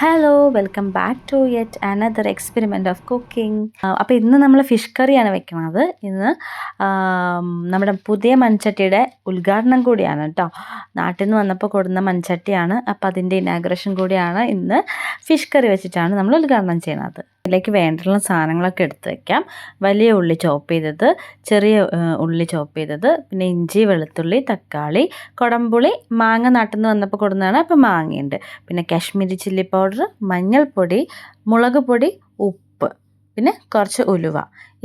Hello welcome back to yet another experiment of cooking അപ്പോൾ ഇന്ന് നമ്മൾ ഫിഷ് കറിയാണ് വെക്കുന്നത്. ഇന്ന് നമ്മുടെ പുതിയ മൺചട്ടിയുടെ ഉദ്ഘാടനം കൂടിയാണ് കേട്ടോ. നാട്ടിൽ നിന്ന് വന്നപ്പോൾ കൊടുന്ന മൺചട്ടിയാണ്. അപ്പോൾ അതിന്റെ ഇനാഗ്രേഷൻ കൂടിയാണ് ഇന്ന് ഫിഷ് കറി വെച്ചിട്ടാണ് നമ്മൾ ഉദ്ഘാടനം ചെയ്യുന്നത്. ഇതിലേക്ക് വേണ്ടുന്ന സാധനങ്ങളൊക്കെ എടുത്ത് വെക്കാം. വലിയ ഉള്ളി ചോപ്പ് ചെയ്തത് ചെറിയ ഉള്ളി ചോപ്പ് ചെയ്തത് പിന്നെ ഇഞ്ചി വെളുത്തുള്ളി തക്കാളി കുടംപുളി മാങ്ങ നാട്ടിൽ വന്നപ്പോൾ കൊടുന്നതാണ് അപ്പോൾ മാങ്ങയുണ്ട്. പിന്നെ കാശ്മീരി ചില്ലി പൗഡർ മഞ്ഞൾപ്പൊടി മുളക് പൊടി ഉപ്പ് പിന്നെ കുറച്ച് ഉലുവ.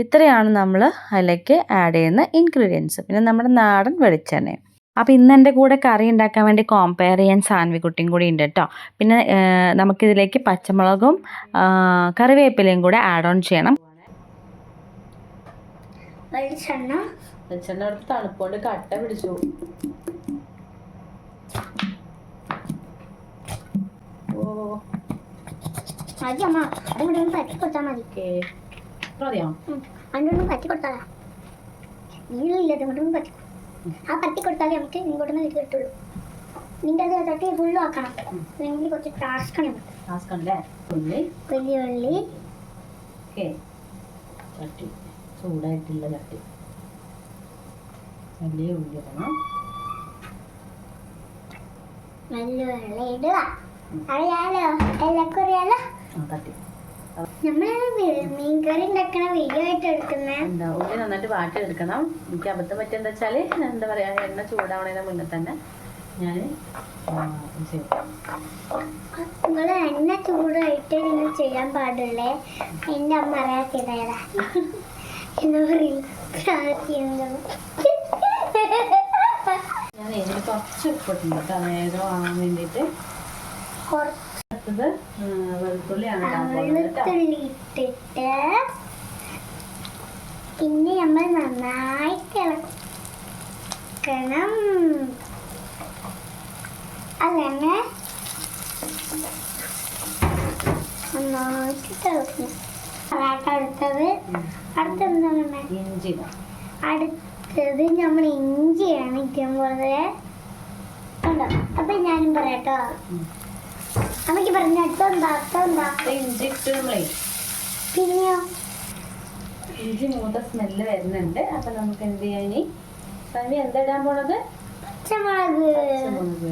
ഇത്രയാണ് നമ്മൾ അതിലേക്ക് ആഡ് ചെയ്യുന്ന ഇൻഗ്രീഡിയൻസ് പിന്നെ നമ്മുടെ നാടൻ വെളിച്ചെണ്ണ അപ്പോൾ ഇന്ന് എന്റെ കൂടെ കറി ഉണ്ടാക്കാൻ വേണ്ടി കോമ്പയർ ചെയ്യാൻ സാൻവിക്കുട്ടിയും കൂടി ഉണ്ട് കേട്ടോ പിന്നെ നമുക്കിതിലേക്ക് പച്ചമുളകും കറിവേപ്പിലയും കൂടെ ആഡ് ഓൺ ചെയ്യണം. വെളിച്ചെണ്ണ. തണുപ്പോണ്ട് കട്ട പിടിച്ചു. ഓ. പറ്റി കൊടുത്താൽ മതി. പറ്റി കൊടുത്താലാ നീളില്ല പറ്റി ആ പറ്റി കൊടുത്താലേ നമുക്ക് ഇങ്ങോട്ട് ഇത് കിട്ടുള്ളൂ. നിന്റെ അത് തട്ടി ഫുള്ളും ആക്കണം. അല്ലെങ്കിൽ കുറച്ച് ടാസ്ക് ആണ് ടാസ്ക് ഉണ്ടല്ലേ ഉള്ളി. വലിയ ഉള്ളി. ഓക്കെ. ചട്ടി. ചൂടായിട്ടുള്ള ചട്ടി. വലിയ ഉള്ളി ഇടണം. വലിയ ഉള്ളി ഇടുക. അറിയാലോ? എല്ലാവർക്കും അറിയാലോ തട്ടി. എടുക്കണം ഉള്ളി നന്നായിട്ട് വാട്ടിയെടുക്കണം എനിക്ക് അബദ്ധം പറ്റിയ എന്താ വെച്ചാൽ എന്താ പറയാ എണ്ണ ചൂടാവണതിന് മുന്നേ തന്നെ ഞാൻ എണ്ണ ചൂടായിട്ട് നിങ്ങൾ ചെയ്യാൻ പാടില്ലേ എന്റെ അമ്മ അറിയാത്തിയതാ ഞാൻ ഇതിൽ കുറച്ച് ഉപ്പിട്ടുണ്ട് കേട്ടോ. വേഗം വേണ്ടിട്ട് വേണ്ടിയിട്ട്. അടുത്തത് ഉം, വെളുത്തുള്ളിയാണ് ഇടാൻ പോകുന്നത് കേട്ടോ. വെളുത്തുള്ളി ഇട്ടിട്ട് പിന്നെ നമ്മൾ നന്നായി ഇളക്കണം അല്ലേ നന്നായിട്ട് അതാട്ട് അടുത്തത്. അടുത്ത എന്താണ് ഇഞ്ചി അടുത്തത് നമ്മൾ ഇഞ്ചിയാണ് ഇരിക്കുമ്പോൾ കണ്ടോ? അപ്പൊ ഞാനും പറയാട്ടോ ഉം. അമ്മയ്ക്ക് പറഞ്ഞ അടുത്ത എന്താ അടുത്ത എന്താ? ഇഞ്ചി ഇട്ട് നമ്മളേ പിന്നെയോ? ഇഞ്ചി മൂത്ത സ്മെല്ല് വരുന്നുണ്ട്. അപ്പൊ നമുക്ക് എന്ത് ചെയ്യാൻ ഇനി? സന്നി എന്താ ഇടാൻ പോണത്? പച്ചമുളക്. പച്ചമുളക്.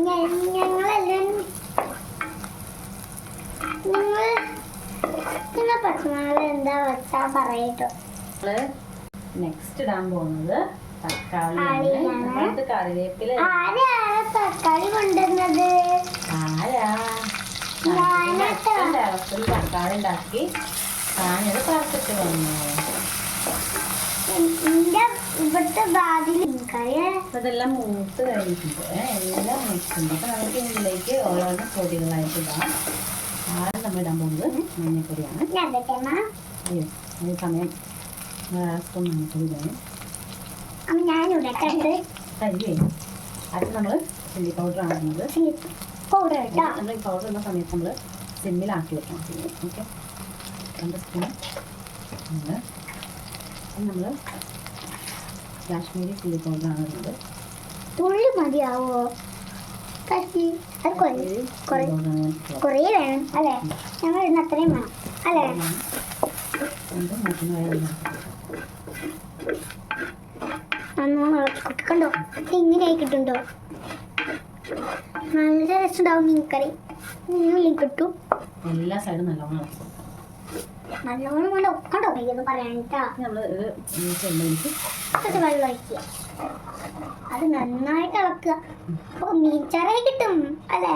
ഞ- ഞങ്ങളെല്ലാം നിങ്ങൾ പച്ചമുളക് എന്താ വെച്ചാ പറയട്ടോ നെക്സ്റ്റ് ഇടാൻ പോകുന്നത് നമ്മളത് കറിവേപ്പില ആരാണ് തക്കാളി കൊണ്ടുവന്നത്? ആരാ? ഞാനാട്ടോ. ടെറസിൽ തക്കാളി ഉണ്ടാക്കി പറത്തിട്ട് വന്നു. ഇവിടുത്തെ ഇതെല്ലാം മൂത്ത് കഴിഞ്ഞിട്ടുണ്ട്. എല്ലാം മൂത്തുണ്ട് അപ്പൊ നമുക്ക് ഇതിലേക്ക് ഓരോരോ പൊടികളായിട്ട് ഇടാം. ആദ്യം നമ്മൾ ഇടാൻ പോകുന്നത് മഞ്ഞപ്പൊടിയാണ്. സമയം മഞ്ഞപ്പൊടി ഇടാനും അമ്മ ഞാൻ ഇടട്ടെ കരിയേ അടുത്ത് നമ്മൾ ചില്ലി പൗഡർ ആകുന്നത് പൗഡർ കേട്ടോ നമ്മൾ ഈ പൗഡർ ഉള്ള സമയത്ത് നമ്മൾ സിമ്മിലാക്കി വെക്കണം. ഓക്കെ രണ്ട് സ്പൂൺ നമ്മൾ നമ്മൾ കാശ്മീരി ചില്ലി പൗഡറാണ് ഇടുന്നത് തുള്ളി മതിയാവോ? കത്തി അത് കുറേ കുറേ വേണം അല്ലേ? ഞങ്ങൾ ഇന്ന് അത്രയും വേണം അല്ലേ? നല്ലോണം ഇളക്കി കണ്ടോ? ഇത് ഇങ്ങനെയായി കിട്ടുണ്ടോ നല്ല രസമുണ്ടാവും മീൻകറി. ഇങ്ങനെ കിട്ടും. എല്ലാ സൈഡും നല്ലോണം കൊണ്ട് ഒക്കണ്ടോ കുറച്ച് വെള്ളം ഒഴിക്കുക. അത് നന്നായിട്ട് ഇളക്കുക. അപ്പൊ മീൻചാറായി കിട്ടും അല്ലേ?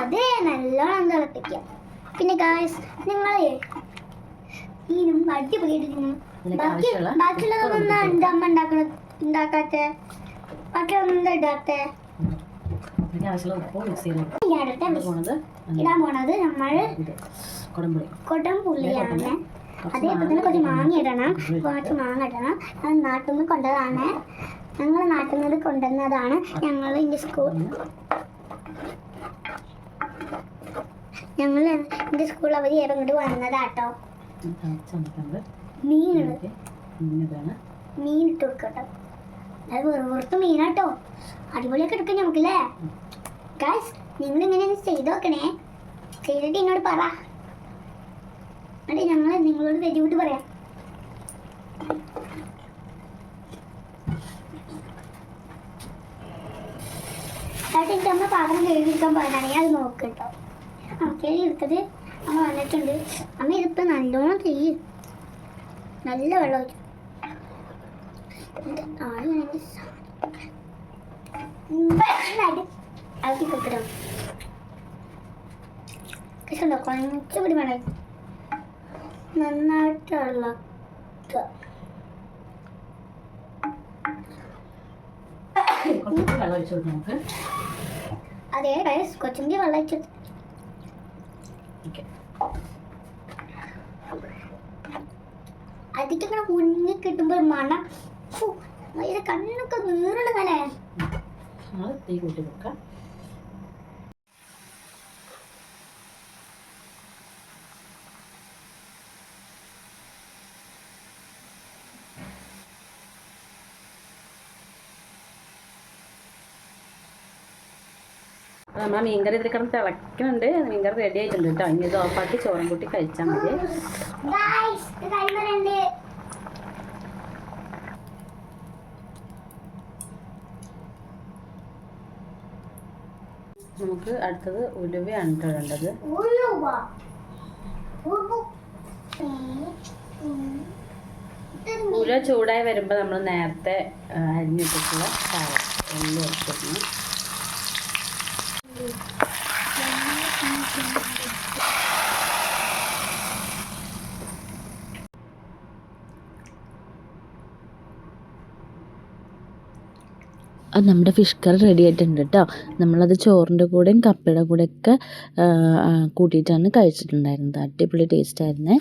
അതെ നല്ലോണം തിളപ്പിക്കുക. പിന്നെ ഗായ്സ് നിങ്ങളെ മീനും അടിപൊളിയായിട്ട് ഇടാൻ പോണത് നമ്മൾ ഇത് കുടംപുളി. അതേപോലെ തന്നെ കുറച്ച് മാങ്ങ ഇടണം. കുറച്ച് മാങ്ങ ഇടണം. അത് നാട്ടിൽ നിന്ന് കൊണ്ടതാണ്. ഞങ്ങൾ നാട്ടിൽ നിന്ന് കൊണ്ടുവന്നതാണ്. ഞങ്ങൾ എന്റെ സ്കൂൾ ഞങ്ങൾ എന്റെ സ്കൂൾ അവധി ഇങ്ങോട്ട് വന്നതാട്ടോ. മീൻ. ഇങ്ങനെ മീൻ ഇട്ട് കൊടുക്കട്ടോ. അത് വെറുതെ മീനാട്ടോ. അടിപൊളിയൊക്കെ എടുക്കാം നമുക്കല്ലേ? ഗായ്സ് നിങ്ങൾ ഇങ്ങനെ ഒന്ന് ചെയ്ത് നോക്കണേ. ചെയ്തിട്ട് എന്നോട് പറ. എന്നിട്ട് ഞങ്ങൾ നിങ്ങളോട് വെജിവിട്ട് പറയാം. എന്നിട്ട് എന്റെ അമ്മ പാത്രം കഴുകിയിരിക്കാൻ പറഞ്ഞാണെങ്കിൽ അത് നോക്കട്ടോ കേട്ടോ. ആ കഴുകി അമ്മ വന്നിട്ടുണ്ട്. അമ്മ ഇതിപ്പോൾ നല്ലോണം ചെയ്യും. നല്ല വെള്ളം ഒഴിച്ചു. ഇളക്കി കൊടുക്കണം കണ്ടോ കുറച്ചുകൂടി വേണം നന്നായിട്ട് ഇളക്കുക. അതെ ഗൈസ് കൊച്ചിന്റെ വെള്ളം ഒഴിച്ചത് ഓക്കെ അതിക്ക് കുഞ്ഞി കിട്ടുമ്പോ കിട്ടുമ്പോൾ മണം അതിന്റെ കണ്ണൊക്കെ നീറുള്ളതല്ലേ കൂട്ടി വെക്കാം. നമ്മളെ മീൻകറി ഇതിൽ കിടന്ന് തിളക്കുന്നുണ്ട് മീൻകറി റെഡി ആയിട്ടുണ്ട് കേട്ടോ. ഇനി ഇത് ഓഫാക്കി ചോറും കൂട്ടി കഴിച്ചാൽ മതി. നമുക്ക് അടുത്തത് ഉലുവയാണ് കേട്ടോ ഉള്ളു ഉലുവ. ചൂടായി വരുമ്പോൾ നമ്മൾ നേരത്തെ അരിഞ്ഞിട്ടുള്ള അരിഞ്ഞിട്ടിട്ടുള്ള ചായ ഉള്ളി എടുത്തിരുന്നു അത് നമ്മുടെ ഫിഷ് കറി റെഡി ആയിട്ടുണ്ട് കേട്ടോ നമ്മളത് ചോറിന്റെ കൂടെയും കപ്പയുടെ കൂടെയൊക്കെ കൂട്ടിയിട്ടാണ് കഴിച്ചിട്ടുണ്ടായിരുന്നത്. അടിപൊളി ടേസ്റ്റ് ആയിരുന്നേ.